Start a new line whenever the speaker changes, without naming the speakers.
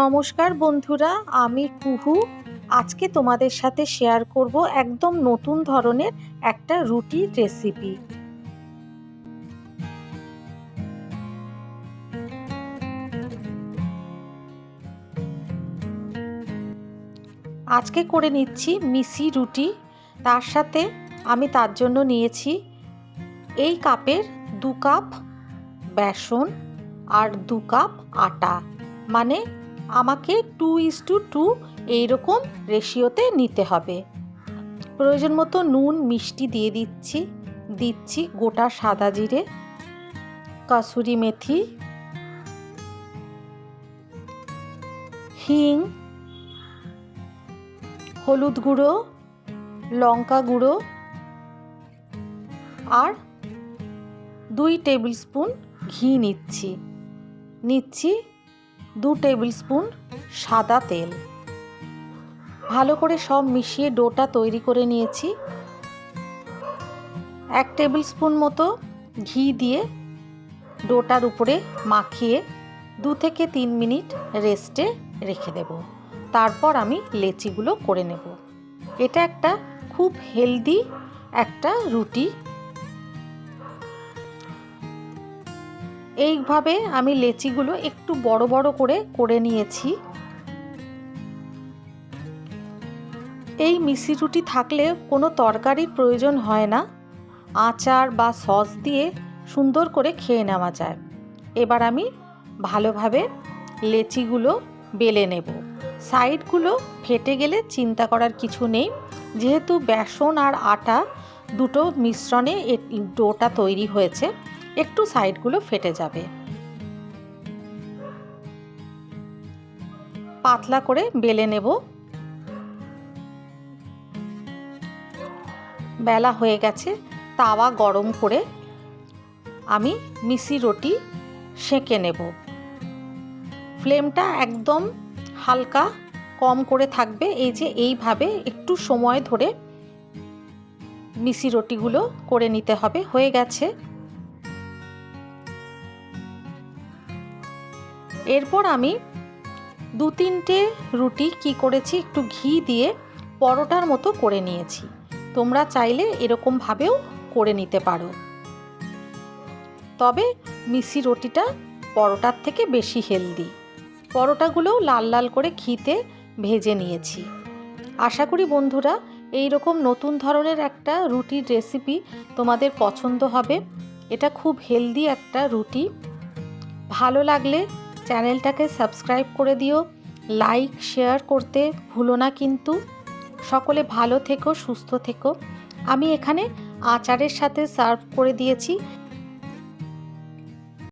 নমস্কার বন্ধুরা, আমি কুহু। আজকে তোমাদের সাথে শেয়ার করব একদম নতুন ধরনের একটা রুটির রেসিপি আজকে করে নিচ্ছি মিসি রুটি, তার সাথে আমি তার জন্য নিয়েছি এই কাপের দু কাপ বেসন আর দু কাপ আটা। মানে আমাকে টু ইস টু টু এইরকম রেশিওতে নিতে হবে। প্রয়োজন মতো নুন, মিষ্টি দিয়ে দিচ্ছি। দিচ্ছি গোটা সাদা জিরে, কাসুরি মেথি, হিং, হলুদ গুঁড়ো, লঙ্কা গুঁড়ো আর দুই টেবিল স্পুন ঘি নিচ্ছি। নিচ্ছি দু টেবিল স্পুন সাদা তেল। ভালো করে সব মিশিয়ে ডোটা তৈরি করে নিয়েছি। এক টেবিল স্পুন মতো ঘি দিয়ে ডোটার উপরে মাখিয়ে দু থেকে তিন মিনিট রেস্টে রেখে দেব। তারপর আমি লেচিগুলো করে নেব। এটা একটা খুব হেলদি একটা রুটি এইভাবে আমি লেচিগুলো একটু বড় বড় করে করে নিয়েছি। এই মিষ্টি রুটি থাকলে কোনো তরকারির প্রয়োজন হয় না। আচার বা সস দিয়ে সুন্দর করে খেয়ে নেওয়া যায়। এবার আমি ভালোভাবে লেচিগুলো বেলে নেব। সাইডগুলো ফেটে গেলে চিন্তা করার কিছু নেই। যেহেতু বেসন আর আটা দুটো মিশ্রণে ডোটা তৈরি হয়েছে একটু সাইডগুলো ফেটে যাবে। পাতলা করে বেলে নেব। বেলা হয়ে গেছে, তাওয়া গরম করে আমি মিশি রুটি সেঁকে নেব। ফ্লেমটা একদম হালকা কম করে থাকবে, এই যে এইভাবে একটু সময় ধরে মিশি রুটিগুলো করে নিতে হবে। হয়ে গেছে। এরপর আমি দু তিনটে রুটি কি করেছি, একটু ঘি দিয়ে পরোটার মতো করে নিয়েছি। তোমরা চাইলে এরকমভাবেও করে নিতে পারো। তবে মিশি রুটিটা পরোটার থেকে বেশি হেলদি। পরোটাগুলোও লাল লাল করে ঘিতে ভেজে নিয়েছি। আশা করি বন্ধুরা এই রকম নতুন ধরনের একটা রুটির রেসিপি তোমাদের পছন্দ হবে। এটা খুব হেলদি একটা রুটি। ভালো লাগলে চ্যানেলটাকে সাবস্ক্রাইব করে দিও। লাইক, শেয়ার করতে ভুলো না কিন্তু। সকলে ভালো থেকো, সুস্থ থেকো। আমি এখানে আচারের সাথে সার্ভ করে দিয়েছি।